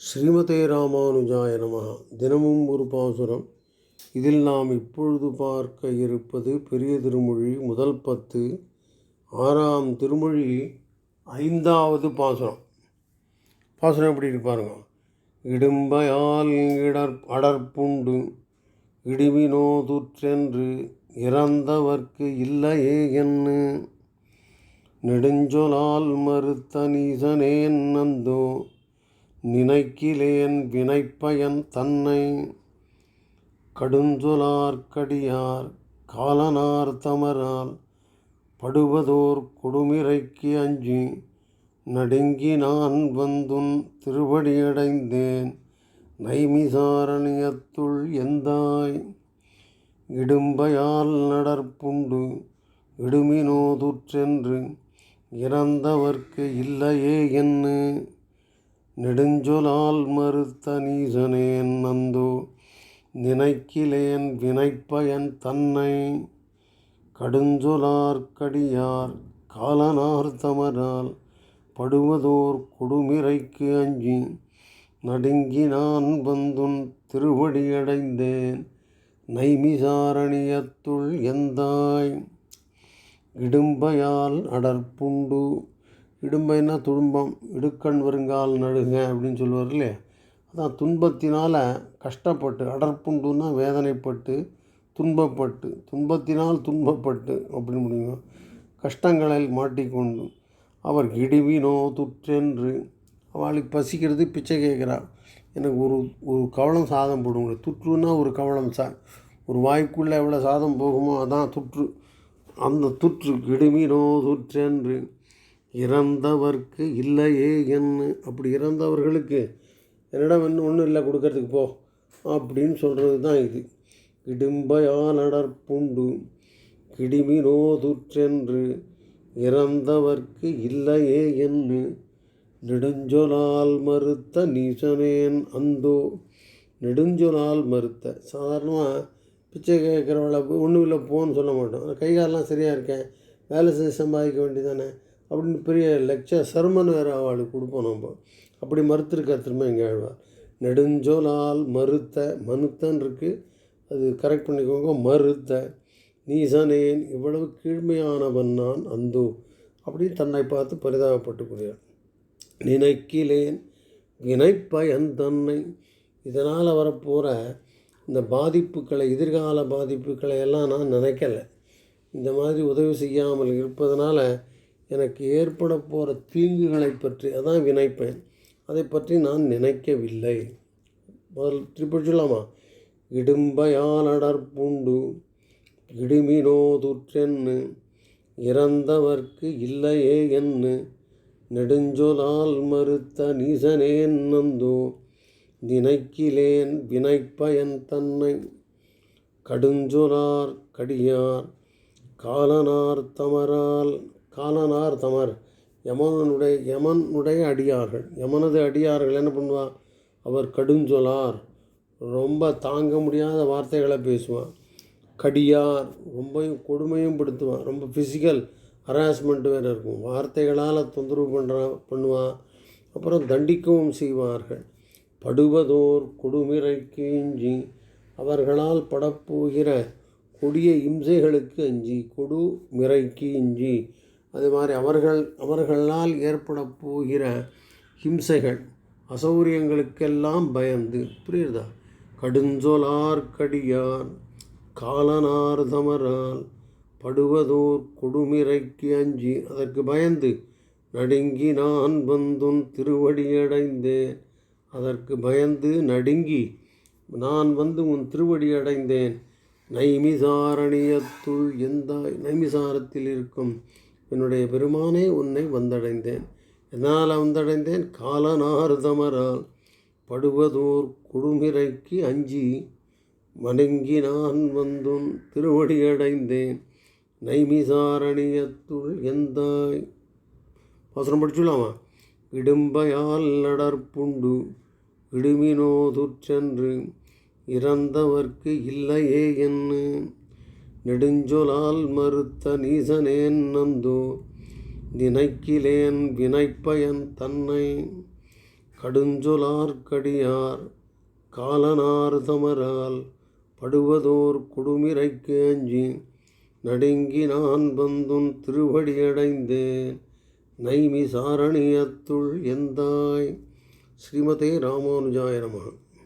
ஸ்ரீமதே ராமானுஜாய நமः தினமும் ஒரு பாசுரம். இதில் நாம் இப்பொழுது பார்க்க இருப்பது பெரிய திருமொழி முதல் பத்து ஆறாம் திருமொழி ஐந்தாவது பாசுரம். பாசுரம் எப்படி இருப்பாருங்க இடும்பையால் இடர் அடற்புண்டு இடிவினோதுற்றென்று இறந்தவர்க்கு இல்லையே என்று நெடுஞ்சொலால் மறுத்த நீசனேன் நந்தோ நினைக்கிலேன் வினைப்பயன் தன்னை கடுஞ்சொலார்க்கடியார் காலனார் தமரால் படுவதோர் கொடுமிரைக்கு அஞ்சி நடுங்கி நான் வந்துன் திருவடியடைந்தேன் நைமிசாரணியத்துள் எந்தாய்? இடும்பையால் நடற்புண்டு இடுமினோதுற்றென்று இறந்தவர்க்கு இல்லையே என்ன? நெடுஞ்சொலால் மறுத்த நீசனேன் நந்தோ நினைக்கிலேன் வினைப்பயன் தன்னை. கடுஞ்சொலார்க்கடியார் காலனார் தமரால் படுவதோர் கொடுமிரைக்கு அஞ்சி நடுங்கி நான் வந்துன் திருவடியடைந்தேன் நைமிசாரணியத்துள் எந்தாய்? இடும்பையால் அடர்ப்புண்டு இடும்பைன்னா துடும்பம் இடுக்கண் வருங்கால் நடுங்க அப்படின்னு சொல்லுவார் இல்லையா? அதான் துன்பத்தினால் கஷ்டப்பட்டு அடர்ப்புண்டுன்னா வேதனைப்பட்டு துன்பப்பட்டு துன்பத்தினால் துன்பப்பட்டு அப்படின்னு முடியும். கஷ்டங்களில் மாட்டிக்கொண்டு அவர் இடிவினோ துற்றென்று அவளுக்கு பசிக்கிறது பிச்சை கேட்குறா. எனக்கு ஒரு ஒரு கவளம் சாதம் போடுங்க. துற்றுன்னா ஒரு கவளம் சா ஒரு வாய்க்குள்ளே எவ்வளோ சாதம் போகுமோ அதான் துற்று. அந்த துற்று இடுமினோ துற்றென்று இறந்தவர்க்கு இல்லையே என்று. அப்படி இறந்தவர்களுக்கு என்னிடம் இன்னும் ஒன்றும் இல்லை கொடுக்கறதுக்கு போ அப்படின்னு சொல்கிறது தான் இது. இடும்பையானடற்புண்டு கிடிமினோதுற்றென்று இறந்தவர்க்கு இல்லையே என்று. நெடுஞ்சொலால் மறுத்த நீசனேன் அந்தோ. நெடுஞ்சொலால் மறுத்த. சாதாரணமாக பிச்சை கேட்குறவளை ஒன்றும் இல்லை போன்னு சொல்ல மாட்டோம். கை காலெலாம் சரியாக இருக்கேன் வேலை செஞ்சு சம்பாதிக்க வேண்டியதானே அப்படின்னு பெரிய லெக்சர் சர்மன் வேறு அவளுக்கு கொடுப்போம் நம்ம. அப்படி மறுத்திருக்க திரும்ப இங்கே ஆழ்வார். நெடுஞ்சோலால் மறுத்த மனுத்தன் இருக்குது அது கரெக்ட் பண்ணிக்கோங்க. மறுத்த நீசனேன் இவ்வளவு கீழ்மையானவன் நான் அந்தோ. அப்படின்னு தன்னை பார்த்து பரிதாபப்பட்டுக்குகிறார் நினைக்கிலேன் வினைப்பயன் தன்னை. இதனால் வரப்போகிற இந்த பாதிப்புகளை எதிர்கால பாதிப்புகளை எல்லாம் நான் நினைக்கலை. இந்த மாதிரி உதவி செய்யாமல் இருப்பதனால் எனக்கு ஏற்பட போகிற தீங்குகளை பற்றி அதான் வினைப்பேன் அதை பற்றி நான் நினைக்கவில்லை. முதல் திருப்பி சொல்லாமா? இடும்பையானடற்பூண்டு இடுமினோதுற்றென்னு இறந்தவர்க்கு இல்லையே என்று நெடுஞ்சொலால் மறுத்த நீசனேன் நந்தோ நினைக்கிலேன் வினைப்பயன் தன்னை கடுஞ்சொலார் கடியார் காலனார் தமரால் காலனார் தமர். யமனுடைய யமனுடைய அடியார்கள். யமனது அடியார்கள் என்ன பண்ணுவான் அவர் கடுஞ்சொலார் ரொம்ப தாங்க முடியாத வார்த்தைகளை பேசுவான் கடியார் ரொம்பவும் கொடுமையும் படுத்துவான் ரொம்ப ஃபிசிக்கல் ஹராஸ்மெண்ட் வேறு இருக்கும். வார்த்தைகளால் தொந்தரவு பண்ணுறான் பண்ணுவான் அப்புறம் தண்டிக்கவும் செய்வார்கள். படுவதோர் கொடுமிரைக்கு இஞ்சி அவர்களால் படப்போகிற கொடிய இம்சைகளுக்கு அஞ்சி கொடு மிரைக்கு இஞ்சி அது மாதிரி அவர்கள் அவர்களால் ஏற்பட போகிற ஹிம்சைகள் அசௌரியங்களுக்கெல்லாம் பயந்து புரியுறதா கடுஞ்சொலார்க்கடியான் காலனார் தமரால் படுவதோர் கொடுமிரைக்கு அஞ்சி அதற்கு பயந்து நடுங்கி நான் வந்துன் திருவடியடைந்தேன் அதற்கு பயந்து நடுங்கி நான் வந்து உன் திருவடி அடைந்தேன். நைமிசாரணியத்துள் எந்த நைமிசாரத்தில் இருக்கும் என்னுடைய பெருமானே உன்னை வந்தடைந்தேன். என்னால் வந்தடைந்தேன் காலனார்தமரால் படுவதோர் குடுமிரைக்கு அஞ்சி வணங்கி நான் வந்தும் திருவடியடைந்தேன் நைமிசாரணியத்துள் எந்தாய்? அவசரம் படிச்சுலாமா இடும்பையால் நடற்புண்டு இடுமினோதுற்றென்று இறந்தவர்க்கு இல்லையே என்ன? நெடுஞ்சொலால் மறுத்த நீசனேன் நந்தோ தினைக்கிலேன் வினைப்பயன் தன்னை கடுஞ்சொலார்க்கடியார் காலனார் தமரால் படுவதோர் கொடுமிரைக்கு அஞ்சி நடுங்கி நான் வந்துன் திருவடியடைந்தேன் நைமி சாரணியத்துள் எந்தாய்? ஸ்ரீமதே ராமானுஜாய நமः.